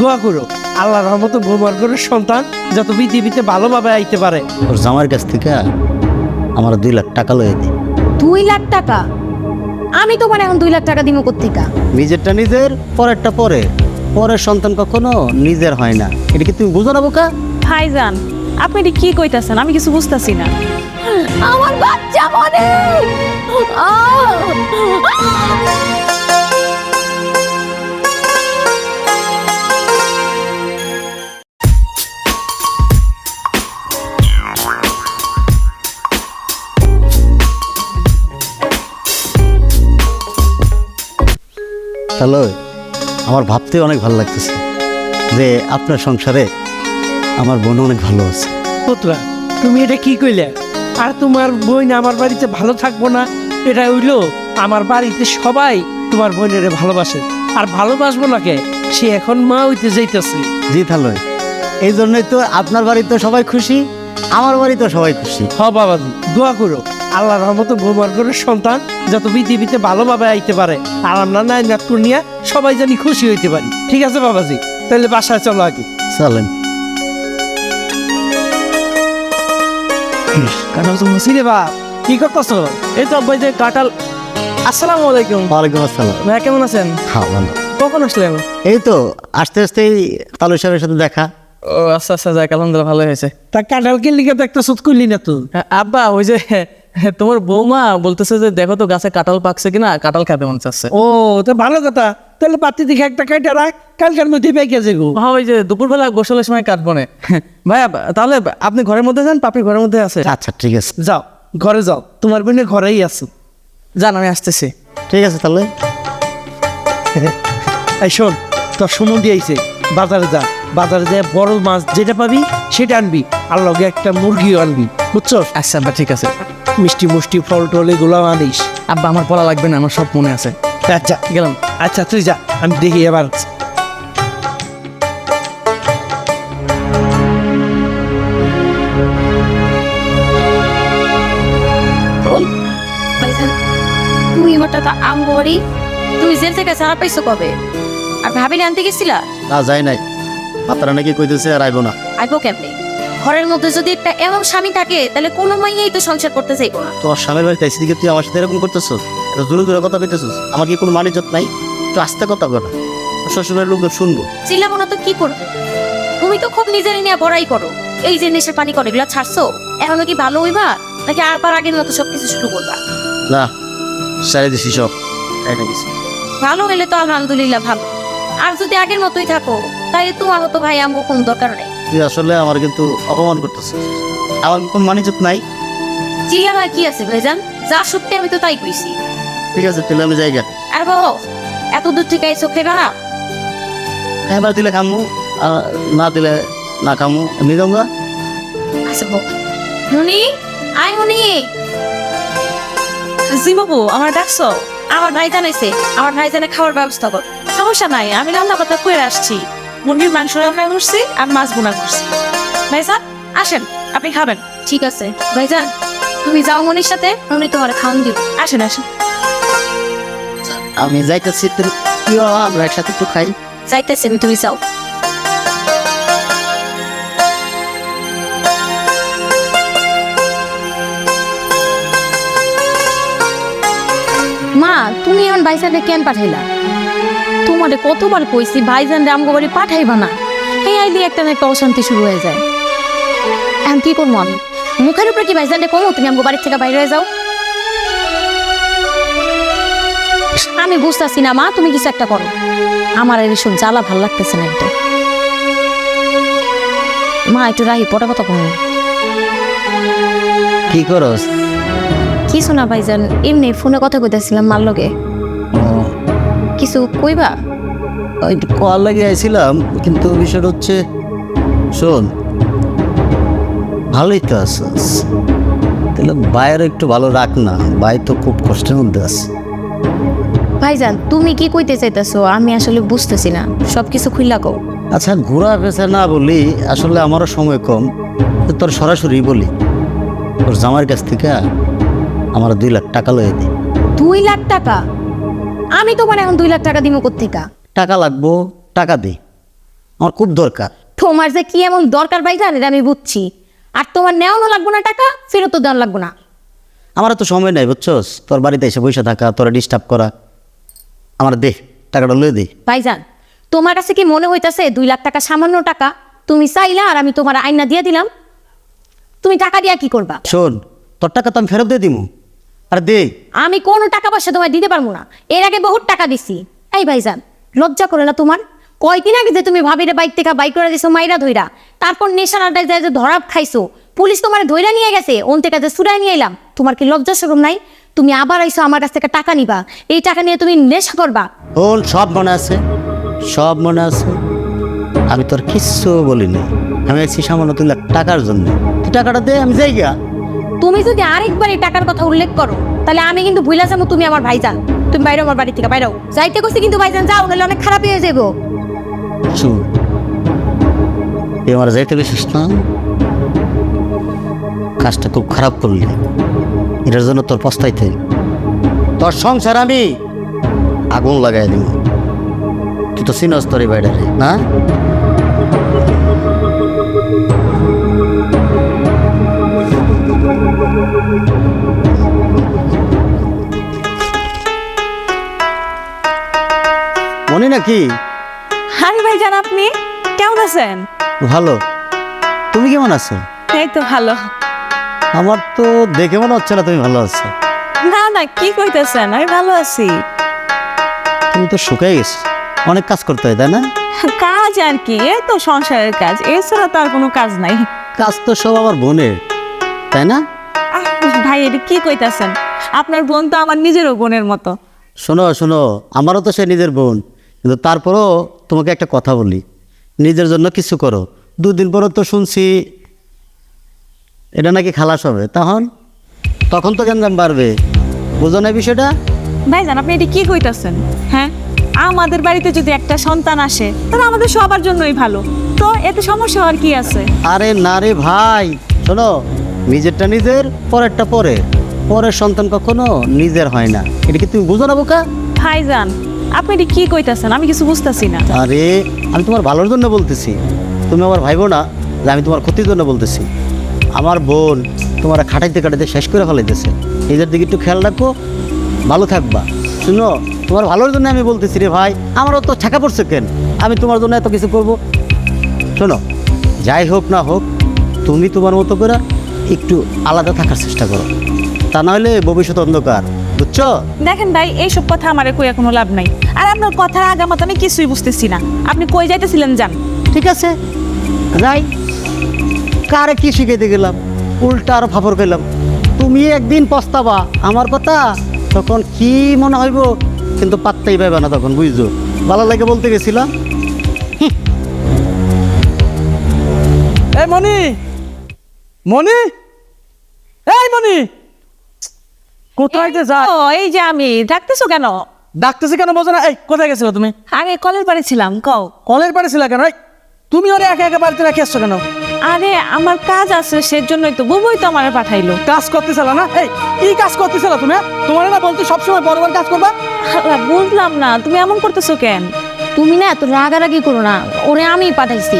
দোয়া করো। আল্লাহ রহমত বোমার করে সন্তান যত পৃথিবীতে ভালোভাবে আইতে পারে। ওর জামার কাছ থেকে আমার দুই লাখ টাকা লয়ে দিই দুই লাখ টাকা? আমি তোমার এখন দুই লাখ টাকা দিব কোথেকা নিজেরটা নিজের পরেরটা পরে। পরের সন্তান কখনো নিজের হয় না। এটা কি তুমি বুঝো না বোকা? ভাইজান আপনি এটি কি কইতাছেন? আমি কিছু বুঝতাছি না। আমার বাচ্চা মনে! হ্যালো আমার ভাবতে অনেক ভালো লাগতেছে যে আপনার সংসারে আমার বোন অনেক ভালো আছে। পুত্রা তুমি এটা কি কইলে? আর তোমার বোন আমার বাড়িতে ভালো থাকব না এটা হইল আমার বাড়িতে সবাই তোমার বোনের ভালোবাসে। আর ভালোবাসবো না কে? সে এখন মা হইতে যাইতেছে। জি তাহলে। এই জন্যই তো আপনার বাড়িতে সবাই খুশি আমার বাড়িতে সবাই খুশি। হ বাবাজি দোয়া করো। আল্লাহ রহমত বোমার করে সন্তান যত পৃথিবীতে ভালোভাবে আইতে পারে আর আমরা নাই নাট্টু নিয়ে সবাই জানি খুশি হইতে পারি। ঠিক আছে বাবাজি? তাহলে বাসায় চলো আগে। চলেন কাঁঠাল তো মুসিরে বাপ। কি করতেছো? এই তো আব্বাই যে কাঁঠাল। আসসালামু আলাইকুম। ওয়ালাইকুম আসসালাম। ভাই কেমন আছেন? হ্যাঁ ভালো। কখন আসলেন? এই তো আস্তে আস্তেই তালু সাহেবের সাথে দেখা। ও আচ্ছা আচ্ছা যাক আলহামদুলিল্লাহ ভালো হয়েছে। তা কাঁঠাল কিনলি তো একটা সুত করলি না তো? হ্যাঁ, আব্বা ওই যে তোমার বৌমা বলতেছে যে দেখো তো গাছে কাঁঠাল পাকছে কিনা কাঁঠাল খাবে মন চাচ্ছে। ও তো ভালো কথা। তাহলে পাতি দেখে একটা কাইটা রাখ কালকার মধ্যে পেয়ে গেছে গো হ্যাঁ ওই যে দুপুরবেলা গোসলের সময় কাটবো না ভাইয়া তাহলে আপনি ঘরের মধ্যে যান পাপড়ি ঘরের মধ্যে আছে? আচ্ছা ঠিক আছে। যাও ঘরে যাও। তোমার বোনের ঘরেই আছে। যান আমি আসতেছি। ঠিক আছে তাহলে। এই শোন তোর সুমন্দি আইছে বাজারে যা। বাজারে যা বড় মাছ যেটা পাবি সেটা আনবি। আর লগে একটা মুরগিও আনবি বুঝছ আচ্ছা ঠিক আছে। মিষ্টি মুষ্টি ফল টল এগুলো আনিস। আব্বা আমার পড়া লাগবে না আমার সব মনে আছে। আচ্ছা গেলাম। আচ্ছা তুই যা আমি দেখি এবার। তুমি আমার টাকা আমগরি তুমি জেল থেকে ছাড়া পাইছো কবে? আর ভাবিলে আনতে গেছিলা? না যাই নাই। পাত্রা নাকি কইতেছে আর আইবো না। আইবো কেমনে? ঘরের মধ্যে যদি একটা এমন স্বামী থাকে তাহলে কোনো মাইয়াই তো সংসার করতে চাইব না। তোর স্বামীর বাড়িতে আইসি দিকে তুই আমার সাথে এরকম করতেছ এত দূরে দূরে কথা কইতেছিস? আমার কি কোনো মানিজত নাই? তো আস্তে কথা বল শ্বশুরের লোক শুনব। চিল্লাবো না তো কি করব? তুমি তো খুব নিজের নিয়ে বড়াই করো। এই যে নেশার পানি করে এগুলো ছাড়ছো? এখনও কি ভালো হইবা? নাকি আর পার আগের মতো সবকিছু শুরু করবা? না সারি দিছি সব। এটা ভালো হইলে তো আলহামদুলিল্লাহ ভালো। আর যদি আগের মতোই থাকো তাহলে তোমার মতো ভাই আমগো কোনো দরকার নেই। তুই আসলে আমার কিন্তু অপমান করতেছিস। আমার কোনো মানিজত নাই। চিল্লাবার কি আছে ভাইজান? যা সত্যি আমি তো তাই কইছি। ঠিক আছে তাহলে আমি জায়গা আর বাবা এত দূর থেকে এসো খেবা না? এবার দিলে খামু আর না দিলে না খামু। যাব আচ্ছা বাবা। হুনি আয় হুনি জি বাবু আমার ডাকছো। আমার ভাই জানাইছে আমার ভাই জানে খাওয়ার ব্যবস্থা কর। সমস্যা নাই আমি রান্না কথা করে আসছি। মুরগির মাংস রান্না করছি আর মাছ বোনা করছি। ভাইজান আসেন আপনি খাবেন। ঠিক আছে। ভাইজান তুমি যাও মনির সাথে উনি তোমার খাওয়ান দিব। আসেন আসেন। আমি যাইতেছি তুইও আমরা একসাথে একটু খাই। যাইতেছে আমি তুমি যাও। মা তুমি এখন ভাইজানকে কেন পাঠাইলা? তোমারে কতবার কইছি ভাইজান রামগো বাড়ি পাঠাইবা না? এই আইলি একটা না একটা অশান্তি শুরু হয়ে যায়। এখন কি করব আমি? মুখের উপরে কি ভাইজানকে কমো তুমি আমগো বাড়ির থেকে বাইরে যাও। আমি বুঝতেছি না মা তুমি কিছু একটা করো। আমার আর এসব জ্বালা ভালো লাগতেছে না একটু। মা একটু রাহি পটা কথা কম কি করস? কিছু না ভাইজান এমনি ফোনে কথা কইতেছিলাম মার লগে। কিছু কইবা? একটু কল লাগিয়ে আইছিলাম কিন্তু বিষয়টা হচ্ছে শোন ভালোই তো আছিস। তাহলে বাইরে একটু ভালো রাখ না বাই তো খুব কষ্টের মধ্যে আছে। ভাইজান তুমি কি কইতে চাইতেছো? আমি আসলে বুঝতেছি না। সব কিছু খুইলা কও। আচ্ছা ঘোরা পেছে না বলি আসলে আমারও সময় কম। তো তোর সরাসরি বলি তোর জামার কাছ থেকে আমার দুই লাখ টাকা লয়ে দিই দুই লাখ টাকা? আমি তোমার এখন দুই লাখ টাকা দিব কোথেকা টাকা লাগবো টাকা দে। আমার খুব দরকার। তোমার যে কি এমন দরকার ভাইজান এটা আমি বুঝছি। আর তোমার নেওয়ানো লাগবো না টাকা ফেরত দেওয়ার লাগবো না। আমার তো সময় নাই বুঝছস? তোর বাড়িতে এসে বসে থাকা তোরা ডিস্টার্ব করা। আমার দে টাকাটা লয়ে দে। ভাইজান তোমার কাছে কি মনে হইতাছে দুই লাখ টাকা সামান্য টাকা তুমি চাইলা আর আমি তোমার আইনা দিয়ে দিলাম? তুমি টাকা দিয়া কি করবা? শোন তোর টাকা তো আমি ফেরত দিয়ে দিমু। আর দে। আমি কোনো টাকা পয়সা তোমায় দিতে পারব না। এর আগে বহুত টাকা দিছি। এই ভাইজান লজ্জা করে না তোমার? কয়দিন আগে যে তুমি ভাবিরে বাইক থেকে বাইক করে দিছো মাইরা ধইরা। তারপর নেশার আড্ডায় যায় যে ধরা খাইছো পুলিশ তোমার ধইরা নিয়ে গেছে ওন থেকে যে সুরাই নিয়ে এলাম। তোমার কি লজ্জা সরম নাই? তুমি আবার আইছো আমার কাছ থেকে টাকা নিবা। এই টাকা নিয়ে তুমি নেশা করবা। ওন সব মনে আছে? সব মনে আছে? আমি তোর কিচ্ছু বলি না আমি আছি সামান্য তুই টাকার জন্য। টাকাটা দে আমি যাই গা তুমি যদি আরেকবার এই টাকার কথা উল্লেখ করো তাহলে আমি কিন্তু ভুলে যাব তুমি আমার ভাইজান। তুমি বাইরে আমার বাড়ি থেকে বাইরেও যাইতে করছি কিন্তু ভাইজান যাও, নাহলে অনেক খারাপ হয়ে যাব শুন, তুই আমার যাইতে গেছিস না? কাজটা খুব খারাপ করলি। এটার জন্য তোর পস্তাইতে তোর সংসার আমি আগুন লাগাই দিব তুই তো চিনস তোর এই বাইরে, না? নাকি আরে ভাইজান আপনি কেমন আছেন? ভালো। তুমি কেমন আছো? এই তো ভালো। আমার তো দেখে মনে হচ্ছে না তুমি ভালো আছো। না না কি কইতেছেন? আমি ভালো আছি। তুমি তো শুকাই গেছো। অনেক কাজ করতে হয় তাই না? কাজ আর কি এই তো সংসারের কাজ। এছাড়া তো আর কোনো কাজ নাই। কাজ তো সব আমার বোনের তাই না? আহ, ভাই এটা কি কইতাছেন? আপনার বোন তো আমার নিজেরও বোনের মতো। শোনো শোনো আমারও তো সে নিজের বোন। কিন্তু তারপরও তোমাকে একটা কথা বলি নিজের জন্য কিছু করো। দুদিন পরও তো শুনছি এটা নাকি খালাস হবে। তখন? তখন তো গ্যাঞ্জাম বাড়বে। বুঝো না বিষয়টা? ভাইজান আপনি এটা কি কইতাছেন? হ্যাঁ? আমাদের বাড়িতে যদি একটা সন্তান আসে তাহলে আমাদের সবার জন্যই ভালো। তো এতে সমস্যা হওয়ার কি আছে? আরে না রে ভাই শোনো নিজেরটা নিজের পরেরটা পরে পরের সন্তান কখনো নিজের হয় না। এটা কি তুমি বুঝো না বোকা? ভাই ভাইজান আপনি এটা কি কইতাছেন? আমি কিছু বুঝতাছি না। আরে, আমি তোমার ভালোর জন্য বলতেছি। তুমি আমার ভাইবো না, যে আমি তোমার ক্ষতির জন্য বলতেছি। আমার বোন তোমার খাটাইতে খাটাইতে শেষ করে ফেলাইতেছে। নিজের দিকে একটু খেয়াল রাখো, ভালো থাকবা। শুনো, তোমার ভালোর জন্য আমি বলতেছি রে ভাই, আমারও তো ছাকা পড়ছে কেন? আমি তোমার জন্য এত কিছু করব? শোনো, যাই হোক না হোক, তুমি তোমার মতো করে একটু আলাদা থাকার চেষ্টা করো। তা নাহলে ভবিষ্যৎ অন্ধকার। বুঝছ? দেখেন ভাই এইসব কথা আমার কইয়া কোনো লাভ নাই। আর আপনার কথার আগামাত আমি কিছুই বুঝতেছি না। আপনি কই যাইতেছিলেন যান। ঠিক আছে? যাই কারে কি শিখাইতে গেলাম? উল্টা আরও ফাফর খেলাম তুমি একদিন পস্তাবা আমার কথা তখন কি মনে হইব? কিন্তু পাত্তাই পাইবে না তখন বুঝছ? ভালো লাগে বলতে গেছিলাম। এই মনি মনি এই মনি কোথায় যে যা ও এই যে আমি ডাকতেছো কেন? ডাকতেছি কেন বোঝো না? এই কোথায় গেছিলে তুমি? আগে কলের বাড়ি ছিলাম কও। কলের বাড়ি ছিল কেন? এই, তুমি ওরে একা একা বাড়িতে রেখে আসছো কেন? আরে আমার কাজ আছে সেজন্যই তো বুবুই তো আমার পাঠাইলো। কাজ করতেছিল না? এই কি কাজ করতেছিল তুমি? হ্যাঁ? তোমার না বলতে সবসময় বড় বড় কাজ করবা? আল্লাহ, বুঝলাম না তুমি এমন করতেছো কেন? তুমি না এত রাগারাগি করো না ওরে আমি পাঠাইছি।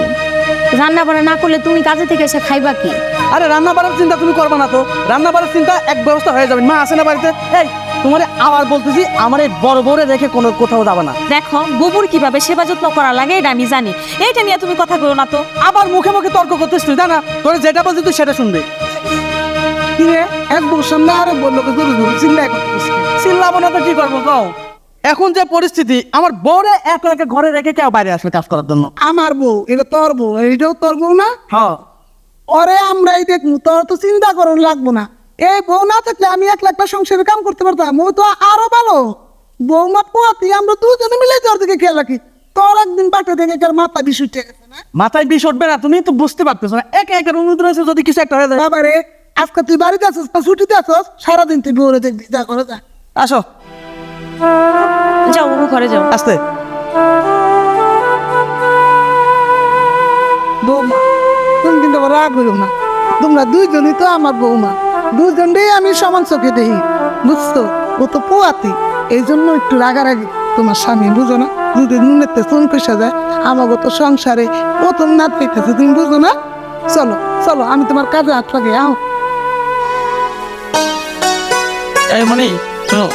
রান্না বান্না না করলে তুমি কাজে থেকে এসে খাইবা কি? আরে রান্না বাড়ার চিন্তা তুমি করবা না তো। রান্না বাড়ার চিন্তা এক ব্যবস্থা হয়ে যাবে। মা আসে না বাড়িতে? এই তোমার আবার বলতেছি আমার এই বড় বড় রেখে কোনো কোথাও যাবে না। দেখো বুবুর কীভাবে সেবা যত্ন করা লাগে এটা আমি জানি। এইটা নিয়ে তুমি কথা বলো না তো। আবার মুখে মুখে তর্ক করতেছ তুই জানা? তোর যেটা বলছিস তুই সেটা শুনবে। কিরে? এক বছর না আরে বলল কি জোরে চিল্লাবো না তো কি করব কও? এখন যে পরিস্থিতি আমার বউরে এক একা ঘরে রেখে কেউ বাইরে আসবে কাজ করার জন্য? আমার বউ এটা তোর বউ এটাও তোর বউ না? হ্যাঁ। ওরে আমরাই দেখব তোর তো চিন্তা করুন লাগবো না। এই বউ না থাকলে আমি এক লাখ সংসারে কাম করতে পারতাম ও তো আরও ভালো। বৌমা পোয়াতি আমরা দুজনে মিলে তোর দিকে খেয়াল রাখি। তোর একদিন পাঠে দেখে কার মাথা বিষ উঠে গেছে না? মাথায় বিষ উঠবে না তুমি তো বুঝতে পারতেছো না। একে একের অনুমোদন আছে যদি কিছু একটা হয়ে যায়। বাবারে আজকে তুই বাড়িতে আছিস ছুটিতে আছিস সারাদিন তুই বউরে দেখবি যা করে যা আসো। যাও বুবু ঘরে যাও। আসতে। বৌমা তুমি কিন্তু রাগ হইও না। তোমরা দুইজনই তো আমার বৌমা। দুজনটাই আমি সমান চোখে দেখি। বুঝছ? ও তো পোয়াতি। এই জন্য একটু রাগারাগি। তোমার স্বামী বুঝো না? যদি নুনেতে চুন কষা যায়। আমাকে তো সংসারে প্রথম নাত পেতেছে তুমি বুঝো না? চলো চলো আমি তোমার কাজে হাত লাগে আও মানে শোনো।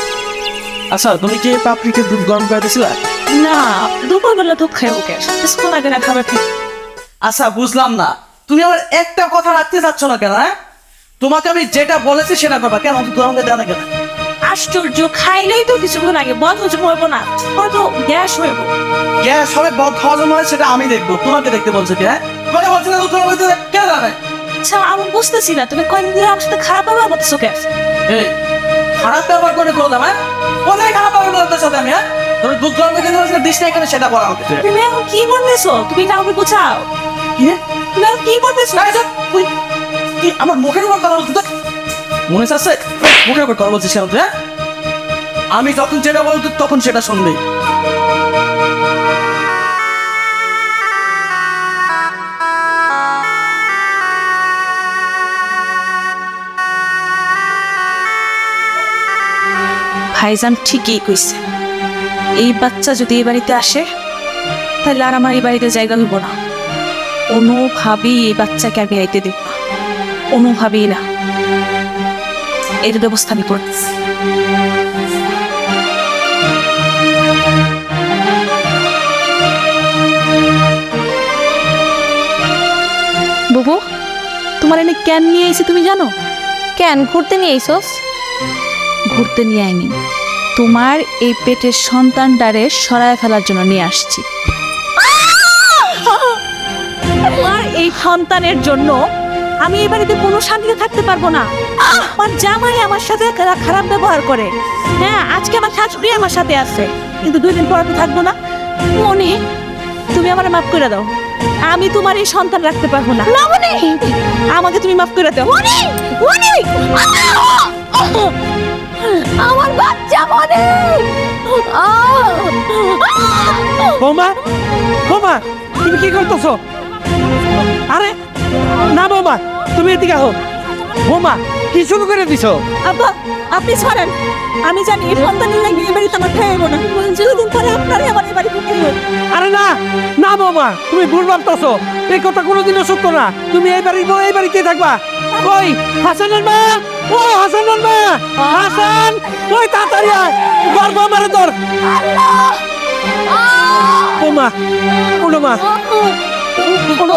আচ্ছা তুমি কি পাপড়িকে দুধ গরম করে দিয়েছিলা? না দুপুরবেলা দুধ খাই ওকে স্কুল আগে না খাবার খেয়ে আচ্ছা বুঝলাম না। তুমি আমার একটা কথা রাখতে চাচ্ছ না কেন হ্যাঁ? তোমাকে আমি যেটা বলেছি সেটা করবা। কেন দুধ গরম করে দেওয়া না কেন আশ্চর্য খাইলেই তো কিছুক্ষণ আগে বদ হজম হইব না? হয়তো গ্যাস হইব গ্যাস হবে বদ হজম হয় সেটা আমি দেখব। তোমাকে দেখতে বলছে কি হ্যাঁ? তোমাকে বলছে না দুধ গরম করে কেন আচ্ছা আমি বুঝতেছি না। তুমি কয়েকদিন আমার সাথে খারাপ ব্যবহার করতেছো কেন? এই খারাপ ব্যবহার করে বললাম হ্যাঁ? কোথায় খারাপ ব্যবহার করলাম তোর সাথে আমি হ্যাঁ? তোর দুধ গরম কিন্তু দিস না এখানে সেটা বলা হচ্ছে তুমি এখন কি করতেছো? তুমি কাউকে বোঝাও। কি? তুমি এখন কি করতেছো? তুই কি আমার মুখের উপর কথা বলতে? মনে আছে? মুখের উপর কথা বলছিস কেন তুই, হ্যাঁ? আমি যখন যেটা বলতো তখন সেটা শুনবি। ভাইজান ঠিকই কইছে। এই বাচ্চা যদি এই বাড়িতে আসে তাহলে আর আমার এই বাড়িতে জায়গা হইব না। কোনোভাবেই এই বাচ্চাকে আমি আইতে দেব না। কোনোভাবেই না। এর ব্যবস্থা আমি করতেছি বুবু তোমার এনে ক্যান নিয়ে এসে তুমি জানো? ক্যান ঘুরতে নিয়ে আইসোস? ঘুরতে নিয়ে আইনি। তোমার এই পেটের সন্তানটারে সরায় ফেলার জন্য নিয়ে আসছি। তোমার এই সন্তানের জন্য আমি এই বাড়িতে কোনো শান্তিতে থাকতে পারব না। আমার জামাই আমার সাথে খারাপ ব্যবহার করে। হ্যাঁ আজকে আমার শাশুড়ি আমার সাথে আছে কিন্তু দুই দিন পর আমি থাকব না। মনে তুমি আমার মাফ করে দাও। আমি তোমার এই সন্তান রাখতে পারব না। আমাকে তুমি মাফ করে দাও। আমার বাচ্চা মনে। বৌমা বৌমা তুমি কি করতেছো? আরে না বৌমা তুমি এদিকে আহো। বৌমা কি শুরু করে দিছো? আব্বা আপনি ছাড়েন আমি জানি এই সন্তানের লাগে এই বাড়িতে আমার না। দুদিন পরে আপনারই আমার এই বাড়ি ঢুকে আরে না না বৌমা তুমি ভুল ভাবতেছো। এই কথা কোনোদিনও সত্য না। তুমি এই বাড়ি এই বাড়িতে থাকবা। ওই হাসানের মা? ওই হাসানের মা! হাসান! ওই তাড়াতাড়ি আয়। ধর বৌমারে ধর বৌমা কোনো মা। কোনো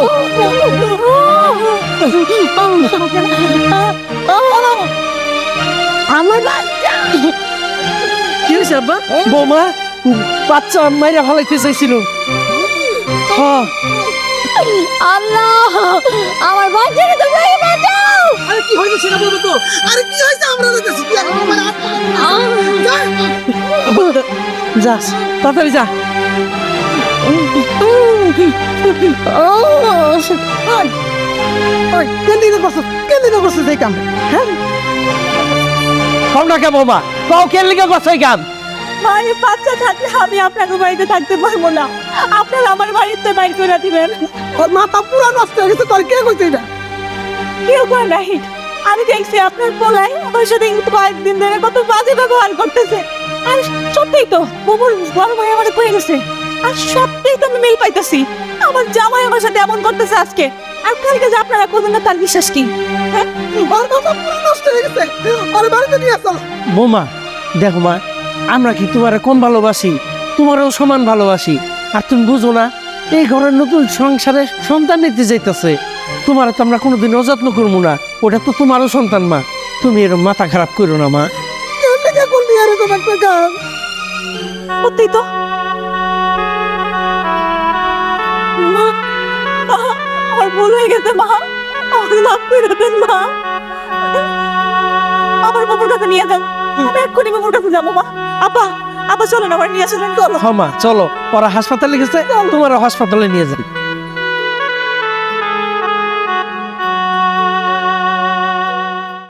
আমার বাচ্চা। কি হয়েছে আব্বা? বৌমা বাচ্চা মাইরা ফেলাইতে চাইছিল। আল্লাহ আমার তোমরা বাঁচাও। আরে কি হয়েছে সেটা বলব তো। আরে কি হয়েছে? আমরা দেখতেছি তুই এখন আমার যা। তাড়াতাড়ি যা। কেন দিতে করছ কেন দিতে করছ সেই কাম। হ্যাঁ? কম না কে বৌমা কও কে লিখে গছাই গান মায়ের বাচ্চা থাকলে আমি আপনাকে বাড়িতে থাকতে পারব না। আপনারা আমার বাড়িতে বাইর করে দিবেন। ওর মাথা পুরো নষ্ট হয়ে গেছে তোর কে কইছে এটা? কেউ নাই আমি দেখছি আপনার পোলাই আমার সাথে কয়েকদিন ধরে কত বাজে ব্যবহার করতেছে। আর সত্যিই তো বুবুর বড় ভাই আমার কয়ে গেছে। আর সত্যিই তো আমি পাইতেছি। আমার জামাই আমার সাথে এমন করতেছে আজকে। আর কালকে যে আপনারা করবেন না তার বিশ্বাস কি? হ্যাঁ? নষ্ট হয়ে গেছে। বাড়িতে নিয়ে বৌমা দেখো মা আমরা কি তোমার কম ভালোবাসি? তোমারও সমান ভালোবাসি। আর তুমি বুঝো না এই ঘরের নতুন সংসারে সন্তান নিতে যাইতেছে। তোমার তো আমরা কোনোদিন অযত্ন করব না। ওটা তো তোমারও সন্তান মা। তুমি এরকম মাথা খারাপ করো না মা। করলি এরকম একটা কাম সত্যি তো? মা মা, আমার ভুল হয়ে গেছে মা। আমার মাফ করে দেন মা। আমার বাবুর কাছে নিয়ে যান আমি এক্ষুনি বাবুর কাছে যাব মা। আপা আপা চলেন আমার নিয়ে চলেন চলো। হ মা চলো। ওরা হাসপাতালে গেছে তোমার হাসপাতালে নিয়ে যাই